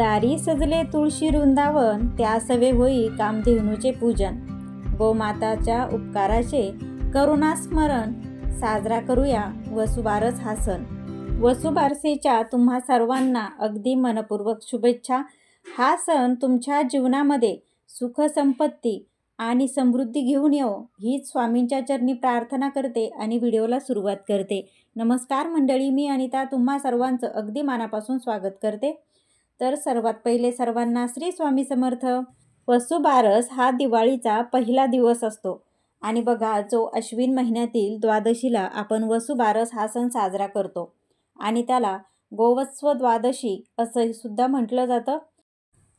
दारी सजले तुळशी वृंदावन त्या सवे होई कामधेनूचे पूजन. गोमाताच्या उपकाराचे करुणास्मरण साजरा करूया वसुबारस हा सण. वसुबारसेच्या तुम्हा सर्वांना अगदी मनपूर्वक शुभेच्छा. हा सण तुमच्या जीवनामध्ये सुखसंपत्ती आणि समृद्धी घेऊन येऊ हीच स्वामींच्या चरणी प्रार्थना करते आणि व्हिडिओला सुरुवात करते. नमस्कार मंडळी मी अनिता. तुम्हा सर्वांचं अगदी मनापासून स्वागत करते. तर सर्वात पहिले सर्वांना श्री स्वामी समर्थ. वसुबारस हा दिवाळीचा पहिला दिवस असतो. आणि बघा जो अश्विन महिन्यातील द्वादशीला आपण वसुबारस हा सण साजरा करतो. आणि त्याला गोवत्स्व द्वादशी असं सुद्धा म्हटलं जातं.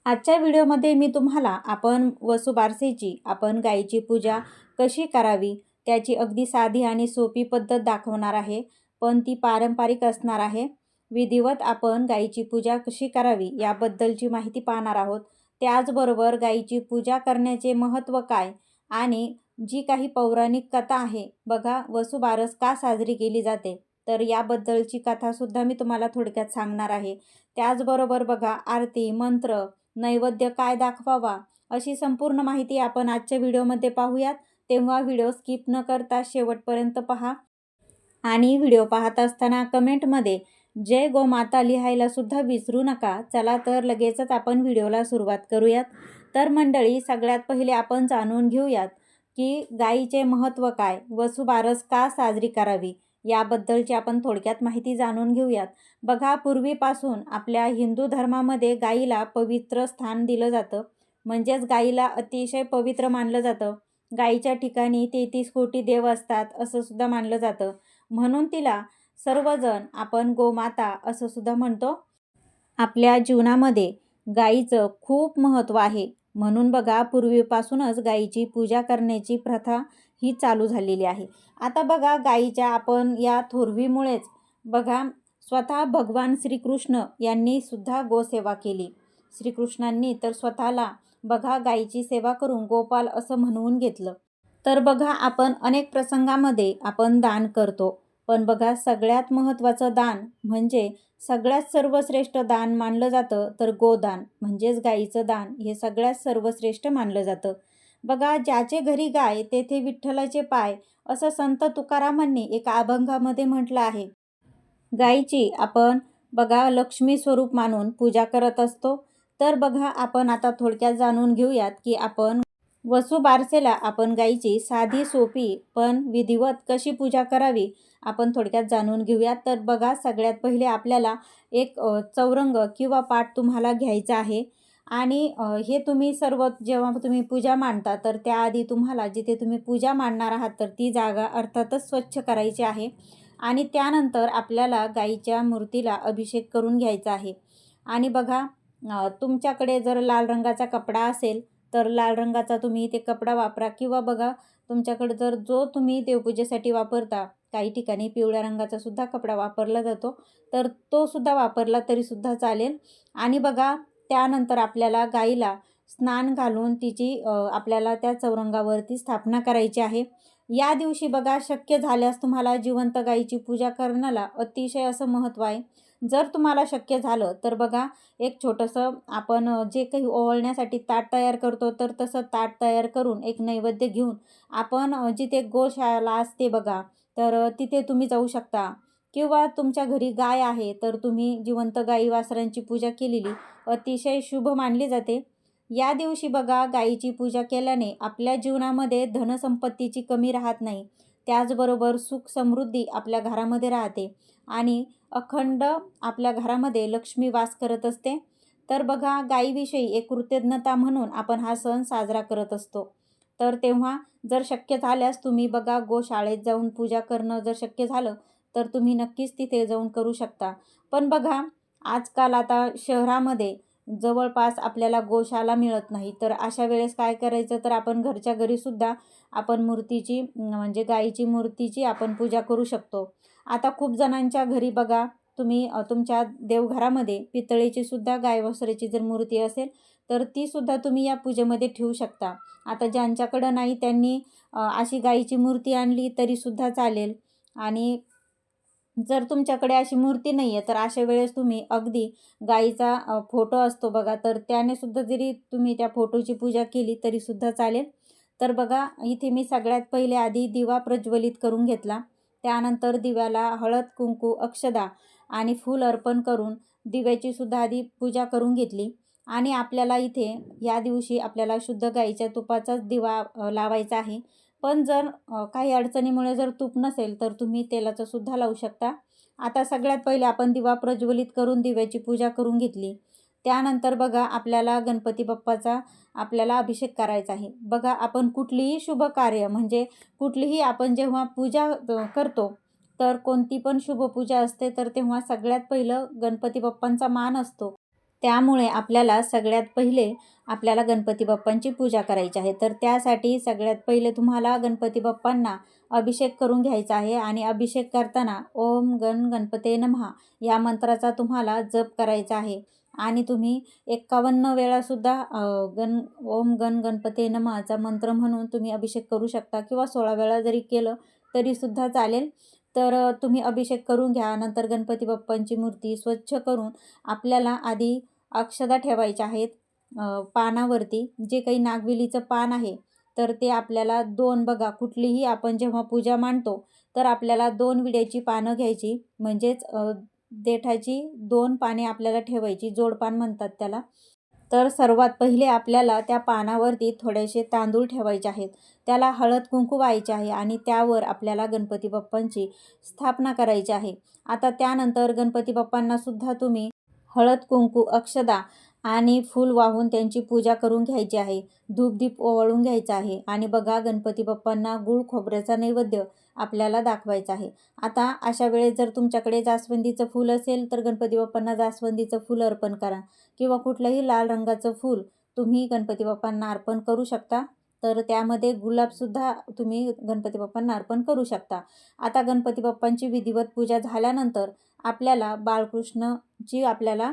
आजच्या व्हिडिओमध्ये मी तुम्हाला आपण वसुबारसेची आपण गाईची पूजा कशी करावी त्याची अगदी साधी आणि सोपी पद्धत दाखवणार आहे. पण ती पारंपरिक असणार आहे. विधिवत आपण गाईची पूजा कशी करावी याबद्दलची माहिती पाहणार आहोत. त्याचबरोबर गाईची पूजा करण्याचे महत्त्व काय आणि जी काही पौराणिक कथा आहे बघा वसुबारस का साजरी केली जाते? तर याबद्दलची कथासुद्धा मी तुम्हाला थोडक्यात सांगणार आहे. त्याचबरोबर बघा आरती मंत्र नैवेद्य काय दाखवावा अशी संपूर्ण माहिती आपण आजच्या व्हिडिओमध्ये पाहूयात. तेव्हा व्हिडिओ स्किप न करता शेवटपर्यंत पहा आणि व्हिडिओ पाहत असताना कमेंटमध्ये जय गोमाता लिहायला सुद्धा विसरू नका. चला तर लगेचच आपण व्हिडिओला सुरुवात करूयात. तर मंडळी सगळ्यात पहिले आपण जाणून घेऊयात की गाईचे महत्त्व काय? वसुबारस का साजरी करावी? याबद्दलची आपण थोडक्यात माहिती जाणून घेऊयात. बघा पूर्वीपासून आपल्या हिंदू धर्मामध्ये गाईला पवित्र स्थान दिलं जातं. म्हणजेच गाईला अतिशय पवित्र मानलं जातं. गाईच्या ठिकाणी तेहतीस कोटी देव असतात असं सुद्धा मानलं जातं. म्हणून तिला सर्वजण आपण गोमाता असं सुद्धा म्हणतो. आपल्या जीवनामध्ये गाईचं खूप महत्त्व आहे. म्हणून बघा पूर्वीपासूनच गाईची पूजा करण्याची प्रथा ही चालू झालेली आहे. आता बघा गाईच्या आपण या थोरवीमुळेच बघा स्वतः भगवान श्रीकृष्ण यांनी सुद्धा गोसेवा केली. श्रीकृष्णांनी तर स्वतःला बघा गाईची सेवा करून गोपाल असं म्हणवून घेतलं. तर बघा आपण अनेक प्रसंगामध्ये आपण दान करतो. पण बघा सगळ्यात महत्त्वाचं दान म्हणजे सगळ्यात सर्वश्रेष्ठ दान मानलं जातं तर गोदान म्हणजेच गाईचं दान हे सगळ्यात सर्वश्रेष्ठ मानलं जातं. बघा ज्याचे घरी गाय तेथे विठ्ठलाचे पाय असं संत तुकारामांनी एका अभंगामध्ये म्हटलं आहे. गाईची आपण बघा लक्ष्मी स्वरूप मानून पूजा करत असतो. तर बघा आपण आता थोडक्यात जाणून घेऊयात की आपण वसुबारसेला आपण गाईची साधी सोपी पण विधिवत कशी पूजा करावी आपण थोडक्यात जाणून घेऊयात. तर बघा सगळ्यात पहिले आपल्याला एक चौरंग किंवा पाठ तुम्हाला घ्यायचा आहे. आणि हे तुम्ही सर्व जेव्हा तुम्ही पूजा मांडता तर त्याआधी तुम्हाला जिथे तुम्ही पूजा मांडणार आहात तर ती जागा अर्थातच स्वच्छ करायची आहे. आणि त्यानंतर आपल्याला गाईच्या मूर्तीला अभिषेक करून घ्यायचा आहे. आणि बघा तुमच्याकडे जर लाल रंगाचा कपडा असेल तर लाल रंगाचा तुम्ही ते कपडा वापरा किंवा बघा तुमच्याकडे जर जो तुम्ही देवपूजेसाठी वापरता काही ठिकाणी पिवळ्या रंगाचा सुद्धा कपडा वापरला जातो तर तो सुद्धा वापरला तरीसुद्धा चालेल. आणि बघा त्यानंतर आपल्याला गाईला स्नान घालून तिची आपल्याला त्या चौरंगावरती स्थापना करायची आहे. या दिवशी बघा शक्य झाल्यास तुम्हाला जिवंत गाईची पूजा करण्याला अतिशय असं महत्त्व आहे. जर तुम्हाला शक्य झालं तर बघा एक छोटंसं आपण जे काही ओवळण्यासाठी ताट तयार करतो तर तसं ताट तयार करून एक नैवेद्य घेऊन आपण जिथे गोशाळा असते बघा तर तिथे तुम्ही जाऊ शकता. किंवा तुमच्या घरी गाय आहे तर तुम्ही जिवंत गाई वासरांची पूजा केलेली अतिशय शुभ मानली जाते. या दिवशी बघा गाईची पूजा केल्याने आपल्या जीवनामध्ये धनसंपत्तीची कमी राहत नाही. त्याचबरोबर सुख समृद्धी आपल्या घरामध्ये राहते. आणि अखंड आपल्या घरामध्ये लक्ष्मी वास करत असते. तर बघा गाईविषयी एक कृतज्ञता म्हणून आपण हा सण साजरा करत असतो. तर तेव्हा जर शक्य झाल्यास तुम्ही बघा गोशाळेत जाऊन पूजा करणं जर शक्य झालं तर तुम्ही नक्कीच तिथे जाऊन करू शकता. पण बघा आजकाल आता शहरामध्ये जवळपास आपल्याला गोशाला मिळत नाही. तर अशा वेळेस काय करायचं? तर आपण घरच्या घरीसुद्धा आपण मूर्तीची म्हणजे गाईची मूर्तीची आपण पूजा करू शकतो. आता खूप जणांच्या घरी बघा तुम्ही तुमच्या देवघरामध्ये पितळेची सुद्धा गाय जर मूर्ती असेल तर तीसुद्धा तुम्ही या पूजेमध्ये ठेवू शकता. आता ज्यांच्याकडं नाही त्यांनी अशी गाईची मूर्ती आणली तरीसुद्धा चालेल. आणि जर तुमच्याकडे अशी मूर्ती नाही आहे तर अशा वेळेस तुम्ही अगदी गाईचा फोटो असतो बघा तर त्याने सुद्धा जरी तुम्ही त्या फोटोची पूजा केली तरी सुद्धा चालेल. तर बघा इथे मी सगळ्यात पहिले आधी दिवा प्रज्वलित करून घेतला. त्यानंतर दिव्याला हळद कुंकू अक्षदा आणि फूल अर्पण करून दिव्याची सुद्धा आधी पूजा करून घेतली. आणि आपल्याला इथे या दिवशी आपल्याला शुद्ध गाईच्या तुपाचाच दिवा लावायचा आहे. पण जर काही अडचणीमुळे जर तूप नसेल तर तुम्ही तेलाचं सुद्धा लावू शकता. आता सगळ्यात पहिले आपण दिवा प्रज्वलित करून दिव्याची पूजा करून घेतली. त्यानंतर बघा आपल्याला गणपती बाप्पाचा आपल्याला अभिषेक करायचा आहे. बघा आपण कुठलीही शुभ कार्य म्हणजे कुठलीही आपण जेव्हा पूजा करतो तर कोणती पण शुभपूजा असते तर तेव्हा सगळ्यात पहिलं गणपती बाप्पांचा मान असतो. त्यामुळे आपल्याला सगळ्यात पहिले आपल्याला गणपती बाप्पांची पूजा करायची आहे. तर त्यासाठी सगळ्यात पहिले तुम्हाला गणपती बाप्पांना अभिषेक करून घ्यायचा आहे आणि अभिषेक करताना ओम गण गणपते नमहा या मंत्राचा तुम्हाला जप करायचा आहे. आणि तुम्ही एक्कावन्न वेळासुद्धा गण ओम गण गणपते नमहाचा मंत्र म्हणून तुम्ही अभिषेक करू शकता किंवा सोळा वेळा जरी केलं तरीसुद्धा चालेल. तर तुम्ही अभिषेक करून घ्या. नंतर गणपती बाप्पांची मूर्ती स्वच्छ करून आपल्याला आधी अक्षदा ठेवायच्या आहेत. पानावरती जे काही नागवेलीचं पान आहे तर ते आपल्याला दोन बघा कुठलीही आपण जेव्हा पूजा मांडतो तर आपल्याला दोन विड्याची पानं घ्यायची म्हणजेच देठाची दोन पाने आपल्याला ठेवायची जोडपान म्हणतात त्याला. तर सर्वात पहिले आपल्याला त्या पानावरती थोडेसे तांदूळ ठेवायचे आहेत. त्याला हळद कुंकू व्हायचे आहे आणि त्यावर आपल्याला गणपती बाप्पांची स्थापना करायची आहे. आता त्यानंतर गणपती बाप्पांना सुद्धा तुम्ही हळद कुंकू अक्षदा आणि फूल वाहून त्यांची पूजा करून घ्यायची आहे. धूपदीप ओवाळून घ्यायचा आहे. आणि बघा गणपती बाप्पांना गुळ खोबऱ्याचा नैवेद्य आपल्याला दाखवायचा आहे. आता अशा वेळेस जर तुमच्याकडे जास्वंदीचं फूल असेल तर गणपती बाप्पांना जास्वंदीचं फूल अर्पण करा. किंवा कुठलंही लाल रंगाचं फूल तुम्ही गणपती बाप्पांना अर्पण करू शकता. तर त्यामध्ये गुलाबसुद्धा तुम्ही गणपती बाप्पांना अर्पण करू शकता. आता गणपती बाप्पांची विधिवत पूजा झाल्यानंतर आपल्याला बाळकृष्णची आपल्याला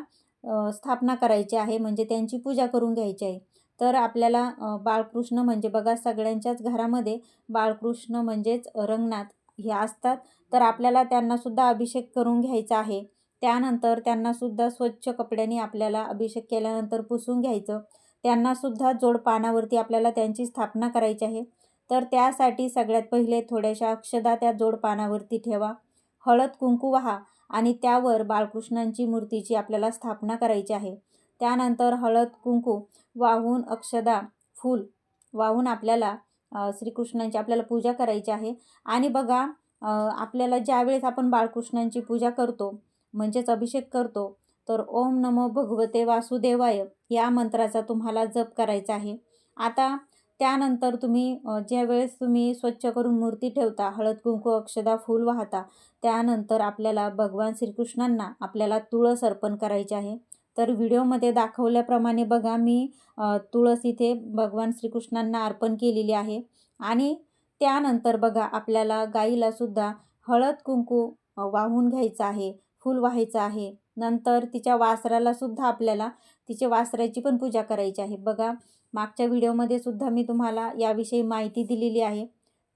स्थापना करायची आहे म्हणजे त्यांची पूजा करून घ्यायची आहे तर आपल्याला बाळकृष्ण म्हणजे बघा सगळ्यांच्याच घरामध्ये बाळकृष्ण म्हणजेच रंगनाथ हे असतात. तर आपल्याला त्यांनासुद्धा अभिषेक करून घ्यायचा आहे. त्यानंतर त्यांनासुद्धा स्वच्छ कपड्यांनी आपल्याला अभिषेक केल्यानंतर पुसून घ्यायचं. त्यांनासुद्धा जोडपानावरती आपल्याला त्यांची स्थापना करायची आहे. तर त्यासाठी सगळ्यात पहिले थोड्याशा अक्षदा त्या जोडपानावरती ठेवा. हळद कुंकू वाहा. आणि त्यावर बाळकृष्णांची मूर्तीची आपल्याला स्थापना करायची आहे. त्यानंतर हळद कुंकू वाहून अक्षदा फूल वाहून आपल्याला श्रीकृष्णांची आपल्याला पूजा करायची आहे. आणि बघा आपल्याला ज्यावेळेस आपण बाळकृष्णांची पूजा करतो म्हणजेच अभिषेक करतो तर ओम नमो भगवते वासुदेवाय या मंत्राचा तुम्हाला जप करायचा आहे. आता त्यानंतर तुम्ही ज्या ज्यावेळेस तुम्ही स्वच्छ करून मूर्ती ठेवता हळद कुंकू अक्षदा फूल वाहता त्यानंतर आपल्याला भगवान श्रीकृष्णांना आपल्याला तुळस अर्पण करायची आहे. तर व्हिडिओमध्ये दाखवल्याप्रमाणे बघा मी तुळस इथे भगवान श्रीकृष्णांना अर्पण केलेली आहे. आणि त्यानंतर बघा आपल्याला गाईला सुद्धा हळद कुंकू वाहून घ्यायचं आहे फूल व्हायचं आहे. नंतर तिच्या वासराला सुद्धा आपल्याला तिच्या वासराची पण पूजा करायची आहे. बघा मागच्या व्हिडिओमध्ये सुद्धा मी तुम्हाला याविषयी माहिती दिलेली आहे.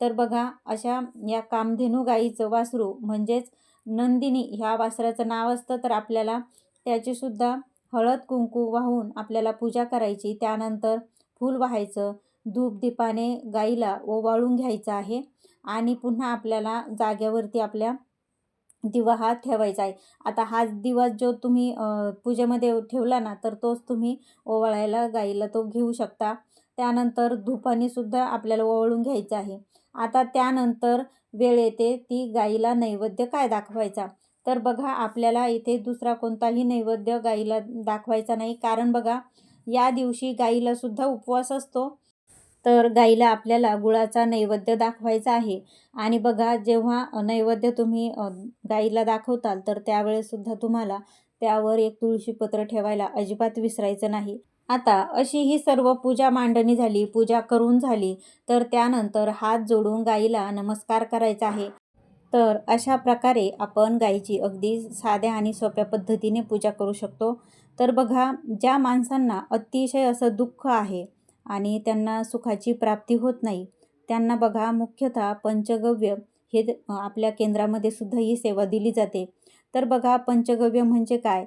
तर बघा अशा या कामधेनू गाईचं वासरू म्हणजेच नंदिनी ह्या वासराचं नाव असतं तर आपल्याला त्याचीसुद्धा हळद कुंकू वाहून आपल्याला पूजा करायची. त्यानंतर फूल वाहायचं धूप दीपाने गाईला ओवाळून घ्यायचं आहे. आणि पुन्हा आपल्याला जाग्यावरती आपल्या दिवा हा ठेवायचा आहे. आता हा दिवा जो तुम्ही पूजेमध्ये ठेवला ना तर तोच तुम्ही ओवाळायला गाईला तो घेऊ शकता. त्यानंतर धुपानेसुद्धा आपल्याला ओवाळून घ्यायचं आहे. आता त्यानंतर वेळ येते ती गाईला नैवेद्य काय दाखवायचा? तर बघा आपल्याला इथे दुसरा कोणताही नैवेद्य गाईला दाखवायचा नाही. कारण बघा या दिवशी गाईलासुद्धा उपवास असतो. तर गाईला आपल्याला गुळाचा नैवेद्य दाखवायचा आहे. आणि बघा जेव्हा नैवेद्य तुम्ही गाईला दाखवताल तर त्यावेळेससुद्धा तुम्हाला त्यावर एक तुळशीपत्र ठेवायला अजिबात विसरायचं नाही. आता अशी ही सर्व पूजा मांडणी झाली पूजा करून झाली तर त्यानंतर हात जोडून गाईला नमस्कार करायचा आहे. तर अशा प्रकारे आपण गाईची अगदी साध्या आणि सोप्या पद्धतीने पूजा करू शकतो. तर बघा ज्या माणसांना अतिशय असं दुःख आहे आणि त्यांना सुखाची प्राप्ती होत नाही. त्यांना बघा मुख्यतः पंचगव्य हे आपल्या केंद्रामध्ये सुद्धा ही सेवा दिली जाते. तर बघा पंचगव्य म्हणजे काय?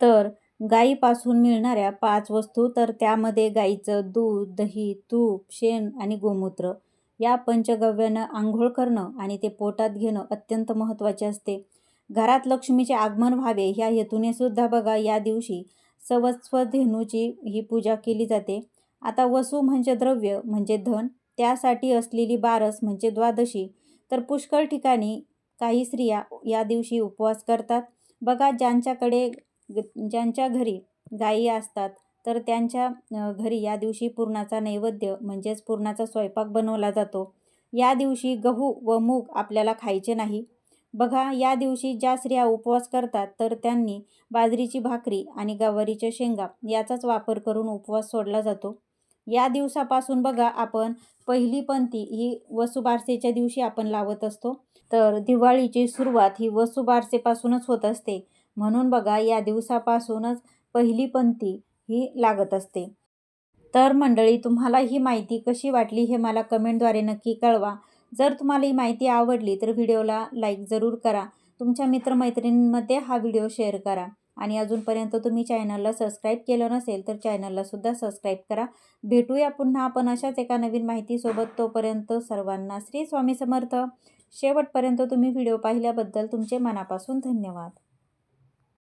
तर गाईपासून मिळणाऱ्या पाच वस्तू तर त्यामध्ये गाईचं दूध दही तूप शेण आणि गोमूत्र. या पंचगव्यानं आंघोळ करणं आणि ते पोटात घेणं अत्यंत महत्त्वाचे असते. घरात लक्ष्मीचे आगमन व्हावे ह्या हेतूने सुद्धा बघा या दिवशी सवस्वधेनूची ही पूजा केली जाते. आता वसू म्हणजे द्रव्य म्हणजे धन त्यासाठी असलेली बारस म्हणजे द्वादशी. तर पुष्कळ ठिकाणी काही स्त्रिया या दिवशी उपवास करतात. बघा ज्यांच्याकडे ज्यांच्या घरी गायी असतात तर त्यांच्या घरी या दिवशी पुरणाचा नैवेद्य म्हणजेच पुरणाचा स्वयंपाक बनवला जातो. या दिवशी गहू व मूग आपल्याला खायचे नाही. बघा या दिवशी ज्या स्त्रिया उपवास करतात तर त्यांनी बाजरीची भाकरी आणि गवारीच्या शेंगा याचाच वापर करून उपवास सोडला जातो. या दिवसापासून बघा आपण पहिली पंथी ही वसुबारसेच्या दिवशी आपण लावत असतो. तर दिवाळीची सुरुवात ही वसुबारसेपासूनच होत असते. म्हणून बघा या दिवसापासूनच पहिली पंथी ही लागत असते. तर मंडळी तुम्हाला ही माहिती कशी वाटली हे मला कमेंटद्वारे नक्की कळवा. जर तुम्हाला ही माहिती आवडली तर व्हिडिओला लाईक जरूर करा. तुमच्या मित्रमैत्रिणींमध्ये हा व्हिडिओ शेअर करा. आणि अजूनपर्यंत तुम्ही चॅनलला सबस्क्राईब केलं नसेल तर चॅनललासुद्धा सबस्क्राईब करा. भेटूया पुन्हा आपण अशाच एका नवीन माहितीसोबत. तोपर्यंत सर्वांना श्री स्वामी समर्थ. शेवटपर्यंत तुम्ही व्हिडिओ पाहिल्याबद्दल तुमचे मनापासून धन्यवाद.